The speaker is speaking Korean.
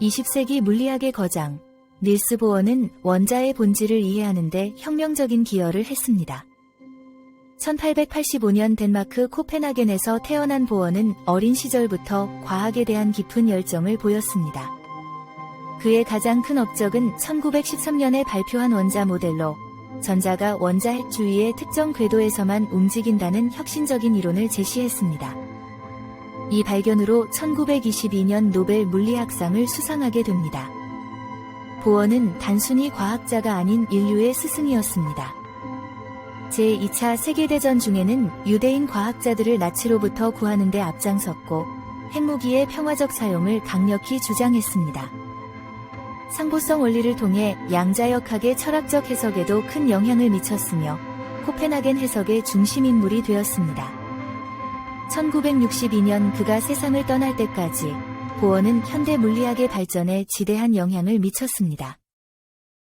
20세기 물리학의 거장 닐스 보어는 원자의 본질을 이해하는데 혁명적인 기여를 했습니다. 1885년 덴마크 코펜하겐에서 태어난 보어는 어린 시절부터 과학에 대한 깊은 열정을 보였습니다. 그의 가장 큰 업적은 1913년에 발표한 원자 모델로 전자가 원자 핵 주위의 특정 궤도에서만 움직인다는 혁신적인 이론을 제시했습니다. 이 발견으로 1922년 노벨 물리학상을 수상하게 됩니다. 보어는 단순히 과학자가 아닌 인류의 스승이었습니다. 제2차 세계대전 중에는 유대인 과학자들을 나치로부터 구하는 데 앞장섰고 핵무기의 평화적 사용을 강력히 주장했습니다. 상보성 원리를 통해 양자역학의 철학적 해석에도 큰 영향을 미쳤으며 코펜하겐 해석의 중심 인물이 되었습니다. 1962년 그가 세상을 떠날 때까지 보어는 현대 물리학의 발전에 지대한 영향을 미쳤습니다.